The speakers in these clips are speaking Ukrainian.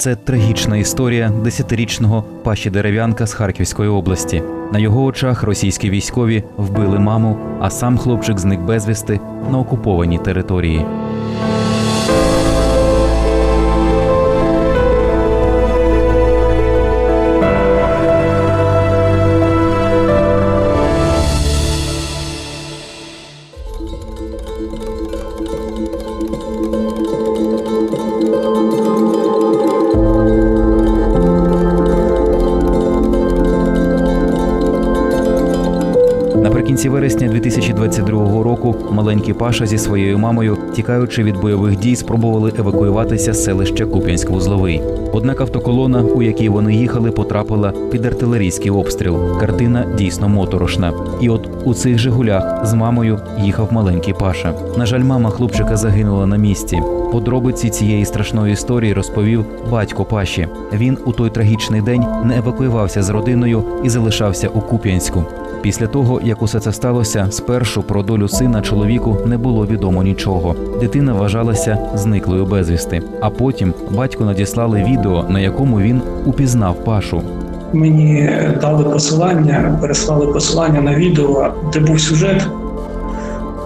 Це трагічна історія десятирічного Паші Дерев'янка з Харківської області. На його очах російські військові вбили маму, а сам хлопчик зник безвісти на окупованій території. Наприкінці вересня 2022 року маленький Паша зі своєю мамою, тікаючи від бойових дій, спробували евакуюватися з селища Куп'янськ-Вузловий. Однак автоколона, у якій вони їхали, потрапила під артилерійський обстріл. Картина дійсно моторошна. І от у цих Жигулях з мамою їхав маленький Паша. На жаль, мама хлопчика загинула на місці. Подробиці цієї страшної історії розповів батько Паші. Він у той трагічний день не евакуювався з родиною і залишався у Куп'янську. Після того, як усе це сталося, спершу про долю сина чоловіку не було відомо нічого. Дитина вважалася зниклою безвісти. А потім батько надіслали відео, на якому він упізнав Пашу. Мені дали посилання, переслали посилання на відео, де був сюжет,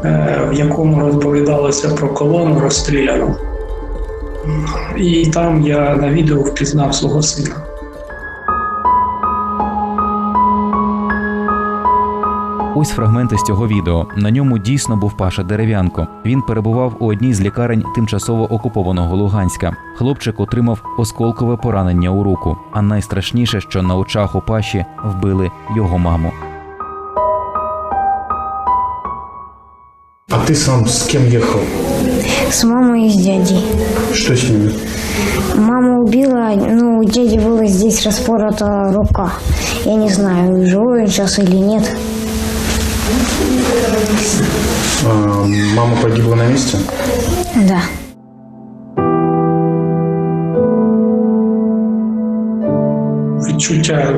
е, в якому розповідалося про колону розстріляну. І там я на відео впізнав свого сина. Ось фрагменти з цього відео. На ньому дійсно був Паша Дерев'янко. Він перебував у одній з лікарень тимчасово окупованого Луганська. Хлопчик отримав осколкове поранення у руку. А найстрашніше, що на очах у Паші вбили його маму. А ты сам с кем ехал? С мамой и с дядей. Что с ними? Мама убила, ну, у дяди была здесь распорота рука. Я не знаю, живой он сейчас или нет. А, мама погибла на месте? Да. Відчуття.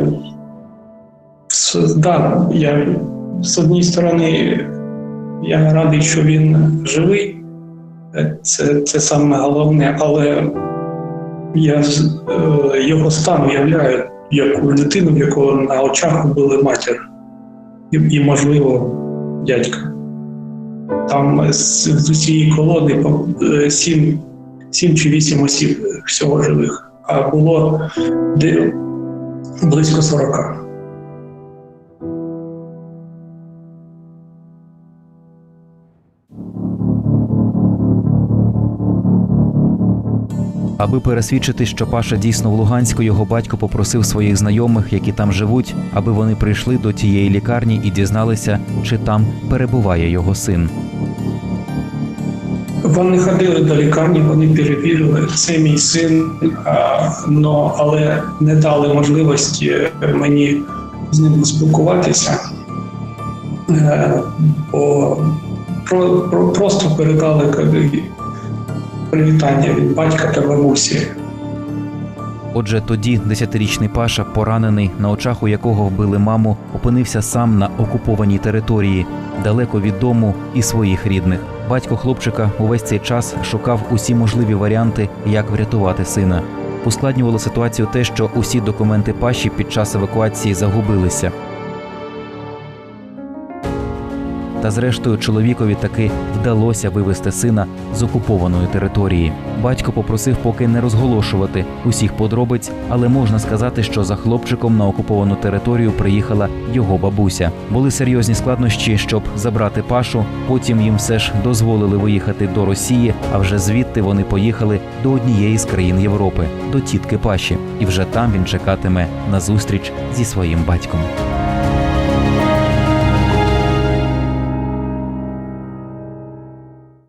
Да, я з однієї сторони я радий, що він живий. Це, це саме головне, але я його стан уявляю як у дитину, в якого на очах убили матір і, і можливо, дядька. Там з, з усієї колони е, сім, сім чи вісім осіб всього живих, а було де, близько 40. Аби пересвідчити, що Паша дійсно в Луганську, його батько попросив своїх знайомих, які там живуть, аби вони прийшли до тієї лікарні і дізналися, чи там перебуває його син. Вони ходили до лікарні, вони перевірили, це мій син, але не дали можливості мені з ним поспілкуватися. Е, Бо про, про, просто передали привітання від батька та бабусі. Отже, тоді десятирічний Паша, поранений, на очах у якого вбили маму, опинився сам на окупованій території, далеко від дому і своїх рідних. Батько хлопчика увесь цей час шукав усі можливі варіанти, як врятувати сина. Ускладнювало ситуацію те, що усі документи Паші під час евакуації загубилися. Та зрештою чоловікові таки вдалося вивести сина з окупованої території. Батько попросив поки не розголошувати усіх подробиць, але можна сказати, що за хлопчиком на окуповану територію приїхала його бабуся. Були серйозні складнощі, щоб забрати Пашу. Потім їм все ж дозволили виїхати до Росії, а вже звідти вони поїхали до однієї з країн Європи, до тітки Паші. І вже там він чекатиме на зустріч зі своїм батьком.